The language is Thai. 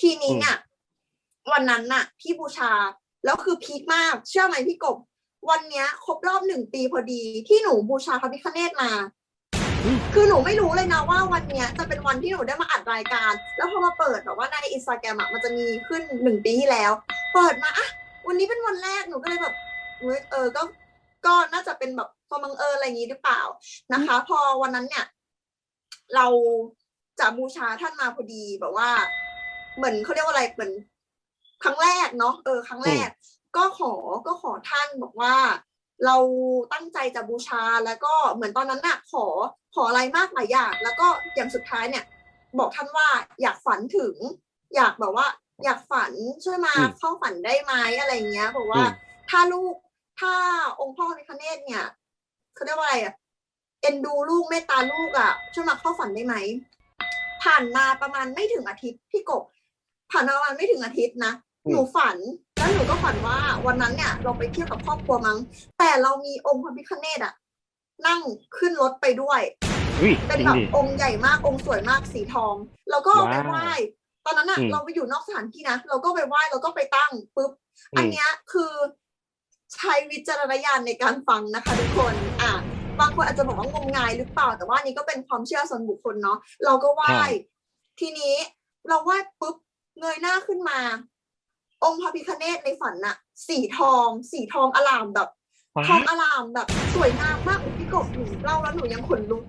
ทีนี้เนี่ยวันนั้นน่ะ พี่บูชาแล้วคือพีคมาก เชื่อไหมพี่กบ วันเนี้ยครบรอบหนึ่งปีพอดี ที่หนูบูชาพระพิฆเนศมาอืมคือหนูไม่รู้เลยนะว่าวันเนี้ยจะเป็นวันที่หนูได้มาอัดรายการ แล้วพอมาเปิดแบบว่าในอินสตาแกรมอะมันจะมีขึ้นหนึ่งปีที่แล้ว เปิดมาอะวันนี้เป็นวันแรกหนูก็เลยแบบเฮ้ยเออก็ก็น่าจะเป็นแบบความบังเอิญอะไรอย่างนี้หรือเปล่านะคะ พอวันนั้นเนี่ย เราจะบูชาท่านมาพอดีแบบว่า เหมือนเขาเรียกว่าอะไรเหมือนครั้งแรกเนาะเออ ครั้งแรก ก็ขอก็ขอท่านบอกว่า เราตั้งใจจะบูชาแล้วก็เหมือนตอนนั้นน่ะ ขอขออะไรมากหลายอย่าง แล้วก็อย่างสุดท้ายเนี่ย บอกท่านว่าอยากฝันถึง อยากแบบว่า อยากฝันช่วยมาอืมเข้าฝันได้ไหมอะไรเงี้ยบอกว่าอืมถ้าลูกถ้าองค์พ่อพระพิฆเนศเนี่ยเขาเรียกว่าอะไรอะเอ็นดูลูกเมตตาลูกอะช่วยมาเข้าฝันได้ไหมผ่านมาประมาณไม่ถึงอาทิตย์พี่กบ ผ่านมาประมาณไม่ถึงอาทิตย์นะอืมหนูฝันแล้วหนูก็ฝันว่าวันนั้นเนี่ย เราไปเที่ยวกับครอบครัวมั้ง แต่เรามีองค์พระพิฆเนศอะนั่งขึ้นรถไปด้วยอุ้ยเป็นจริงแบบดิองค์ใหญ่มากองค์สวยมากสีทองเราก็เอาไปว้าวไหว้ตอนนั้นอะอืมเราไปอยู่นอกสถานที่นะเราก็ไปไหว้เราก็ไปตั้งปุ๊บอืมอันเนี้ยคือใช้วิจารณญาณในการฟังนะคะทุกคนอะบางคนอาจจะบอกว่างมงายหรือเปล่า แต่ว่าอันนี้ก็เป็นความเชื่อส่วนบุคคลเนาะเราก็ไหว้ทีนี้เราไหว้ปุ๊บ เงยหน้าขึ้นมา องค์พระพิฆเนศในฝันน่ะ สีทอง สีทองอลามแบบว้าทองอลามแบบ สวยงามมากอุ๊ยพี่กบหนูเล่าแล้วหนูยังขนลุก